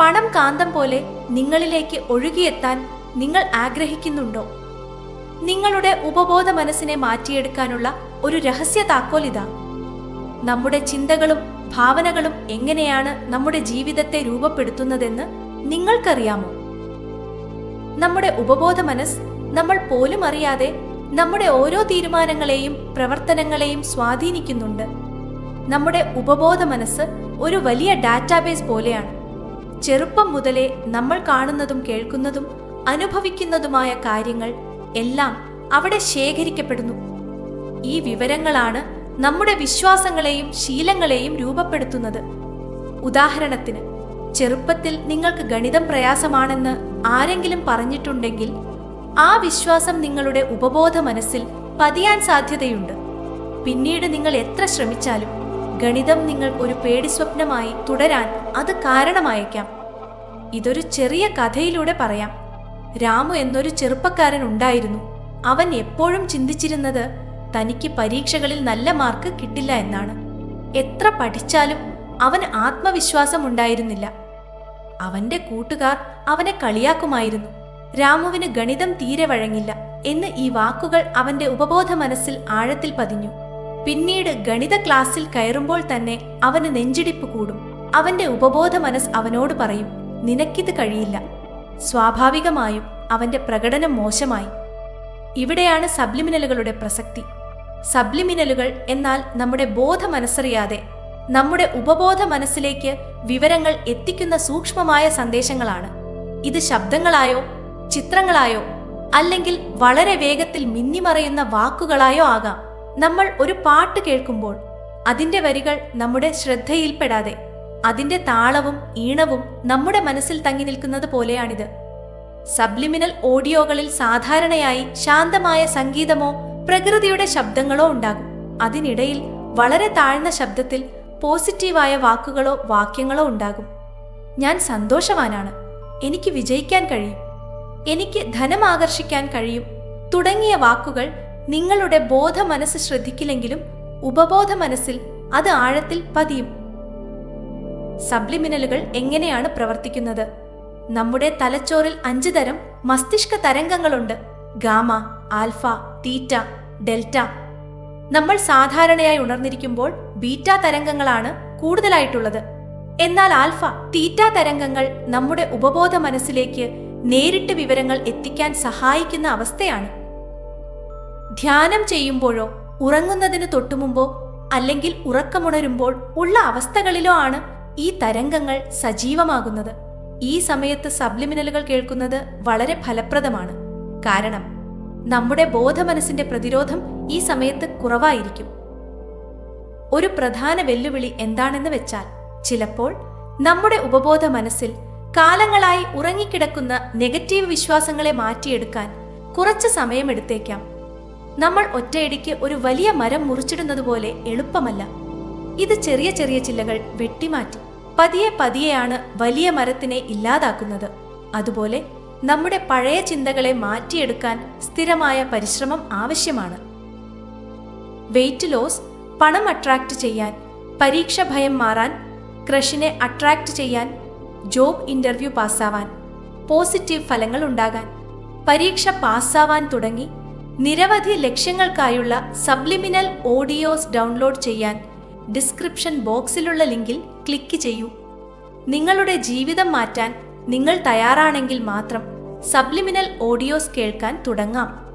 പണം കാന്തം പോലെ നിങ്ങളിലേക്ക് ഒഴുകിയെത്താൻ നിങ്ങൾ ആഗ്രഹിക്കുന്നുണ്ടോ? നിങ്ങളുടെ ഉപബോധ മനസ്സിനെ മാറ്റിയെടുക്കാനുള്ള ഒരു രഹസ്യ താക്കോൽ ഇതാ. നമ്മുടെ ചിന്തകളും ഭാവനകളും എങ്ങനെയാണ് നമ്മുടെ ജീവിതത്തെ രൂപപ്പെടുത്തുന്നതെന്ന് നിങ്ങൾക്കറിയാമോ? നമ്മുടെ ഉപബോധ മനസ്സ് നമ്മൾ പോലും അറിയാതെ നമ്മുടെ ഓരോ തീരുമാനങ്ങളെയും പ്രവർത്തനങ്ങളെയും സ്വാധീനിക്കുന്നുണ്ട്. നമ്മുടെ ഉപബോധ മനസ്സ് ഒരു വലിയ ഡാറ്റാബേസ് പോലെയാണ്. ചെറുപ്പം മുതലേ നമ്മൾ കാണുന്നതും കേൾക്കുന്നതും അനുഭവിക്കുന്നതുമായ കാര്യങ്ങൾ എല്ലാം അവിടെ ശേഖരിക്കപ്പെടുന്നു. ഈ വിവരങ്ങളാണ് നമ്മുടെ വിശ്വാസങ്ങളെയും ശീലങ്ങളെയും രൂപപ്പെടുത്തുന്നത്. ഉദാഹരണത്തിന് ചെറുപ്പത്തിൽ നിങ്ങൾക്ക് ഗണിതം പ്രയാസമാണെന്ന് ആരെങ്കിലും പറഞ്ഞിട്ടുണ്ടെങ്കിൽ ആ വിശ്വാസം നിങ്ങളുടെ ഉപബോധ മനസ്സിൽ പതിയാൻ സാധ്യതയുണ്ട്. പിന്നീട് നിങ്ങൾ എത്ര ശ്രമിച്ചാലും ഗണിതം നിങ്ങൾ ഒരു പേടിസ്വപ്നമായി തുടരാൻ അത് കാരണമായേക്കാം. ഇതൊരു ചെറിയ കഥയിലൂടെ പറയാം. രാമു എന്നൊരു ചെറുപ്പക്കാരൻ ഉണ്ടായിരുന്നു. അവൻ എപ്പോഴും ചിന്തിച്ചിരുന്നത് തനിക്ക് പരീക്ഷകളിൽ നല്ല മാർക്ക് കിട്ടില്ല എന്നാണ്. എത്ര പഠിച്ചാലും അവന് ആത്മവിശ്വാസം ഉണ്ടായിരുന്നില്ല. അവന്റെ കൂട്ടുകാർ അവനെ കളിയാക്കുമായിരുന്നു. രാമുവിന് ഗണിതം തീരെ വഴങ്ങില്ല എന്ന് ഈ വാക്കുകൾ അവന്റെ ഉപബോധ മനസ്സിൽ ആഴത്തിൽ പതിഞ്ഞു. പിന്നീട് ഗണിത ക്ലാസ്സിൽ കയറുമ്പോൾ തന്നെ അവന് നെഞ്ചിടിപ്പ് കൂടും. അവന്റെ ഉപബോധ മനസ്സ് അവനോട് പറയും നിനക്കിത് കഴിയില്ല. സ്വാഭാവികമായും അവന്റെ പ്രകടനം മോശമായി. ഇവിടെയാണ് സബ്ലിമിനലുകളുടെ പ്രസക്തി. സബ്ലിമിനലുകൾ എന്നാൽ നമ്മുടെ ബോധ മനസ്സറിയാതെ നമ്മുടെ ഉപബോധ മനസ്സിലേക്ക് വിവരങ്ങൾ എത്തിക്കുന്ന സൂക്ഷ്മമായ സന്ദേശങ്ങളാണ്. ഇത് ശബ്ദങ്ങളായോ ചിത്രങ്ങളായോ അല്ലെങ്കിൽ വളരെ വേഗത്തിൽ മിന്നിമറയുന്ന വാക്കുകളായോ ആകാം. നമ്മൾ ഒരു പാട്ട് കേൾക്കുമ്പോൾ അതിന്റെ വരികൾ നമ്മുടെ ശ്രദ്ധയിൽപ്പെടാതെ അതിന്റെ താളവും ഈണവും നമ്മുടെ മനസ്സിൽ തങ്ങി നിൽക്കുന്നത് പോലെയാണിത്. സബ്ലിമിനൽ ഓഡിയോകളിൽ സാധാരണയായി ശാന്തമായ സംഗീതമോ പ്രകൃതിയുടെ ശബ്ദങ്ങളോ ഉണ്ടാകും. അതിനിടയിൽ വളരെ താഴ്ന്ന ശബ്ദത്തിൽ പോസിറ്റീവായ വാക്കുകളോ വാക്യങ്ങളോ ഉണ്ടാകും. ഞാൻ സന്തോഷവാനാണ്. എനിക്ക് വിജയിക്കാൻ കഴിയും. എനിക്ക് ധനം ആകർഷിക്കാൻ കഴിയും. തുടങ്ങിയ വാക്കുകൾ നിങ്ങളുടെ ബോധ മനസ്സ് ശ്രദ്ധിക്കില്ലെങ്കിലും ഉപബോധ മനസ്സിൽ അത് ആഴത്തിൽ പതിയും. സബ്ലിമിനലുകൾ എങ്ങനെയാണ് പ്രവർത്തിക്കുന്നത്? നമ്മുടെ തലച്ചോറിൽ അഞ്ച് തരം മസ്തിഷ്ക തരംഗങ്ങളുണ്ട്. Gamma alpha theta delta. നമ്മൾ സാധാരണയായി ഉണർന്നിരിക്കുമ്പോൾ ബീറ്റ തരംഗങ്ങളാണ് കൂടുതലായിട്ടുള്ളത്. എന്നാൽ ആൽഫ തീറ്റ തരംഗങ്ങൾ നമ്മുടെ ഉപബോധ മനസ്സിലേക്ക് നേരിട്ട് വിവരങ്ങൾ എത്തിക്കാൻ സഹായിക്കുന്ന അവസ്ഥയാണ്. ധ്യാനം ചെയ്യുമ്പോഴോ ഉറങ്ങുന്നതിന് തൊട്ടുമുമ്പോ അല്ലെങ്കിൽ ഉറക്കമുണരുമ്പോൾ ഉള്ള അവസ്ഥകളിലോ ആണ് ഈ തരംഗങ്ങൾ സജീവമാകുന്നത്. ഈ സമയത്ത് സബ്ലിമിനലുകൾ കേൾക്കുന്നത് വളരെ ഫലപ്രദമാണ്. കാരണം നമ്മുടെ ബോധമനസ്സിന്റെ പ്രതിരോധം ഈ സമയത്ത് കുറവായിരിക്കും. ഒരു പ്രധാന വെല്ലുവിളി എന്താണെന്ന് വെച്ചാൽ ചിലപ്പോൾ നമ്മുടെ ഉപബോധ മനസ്സിൽ കാലങ്ങളായി ഉറങ്ങിക്കിടക്കുന്ന നെഗറ്റീവ് വിശ്വാസങ്ങളെ മാറ്റിയെടുക്കാൻ കുറച്ച് സമയമെടുത്തേക്കാം. നമ്മൾ ഒറ്റയടിക്ക് ഒരു വലിയ മരം മുറിച്ചിടുന്നത് പോലെ എളുപ്പമല്ല. ഇത് ചെറിയ ചെറിയ ചില്ലകൾ വെട്ടിമാറ്റി. പതിയെ പതിയെയാണ് വലിയ മരത്തിനെ ഇല്ലാതാക്കുന്നത്. അതുപോലെ നമ്മുടെ പഴയ ചിന്തകളെ മാറ്റിയെടുക്കാൻ സ്ഥിരമായ പരിശ്രമം ആവശ്യമാണ്. വെയിറ്റ് ലോസ് പണം അട്രാക്റ്റ് ചെയ്യാൻ പരീക്ഷ ഭയം മാറാൻ ക്രഷിനെ അട്രാക്റ്റ് ചെയ്യാൻ ജോബ് ഇന്റർവ്യൂ പാസ്സാവാൻ പോസിറ്റീവ് ഫലങ്ങൾ ഉണ്ടാകാൻ പരീക്ഷ പാസ്സാവാൻ തുടങ്ങി നിരവധി ലക്ഷ്യങ്ങൾക്കായുള്ള സബ്ലിമിനൽ ഓഡിയോസ് ഡൗൺലോഡ് ചെയ്യാൻ ഡിസ്ക്രിപ്ഷൻ ബോക്സിലുള്ള ലിങ്കിൽ ക്ലിക്ക് ചെയ്യൂ. നിങ്ങളുടെ ജീവിതം മാറ്റാൻ നിങ്ങൾ തയ്യാറാണെങ്കിൽ മാത്രം സബ്ലിമിനൽ ഓഡിയോസ് കേൾക്കാൻ തുടങ്ങാം.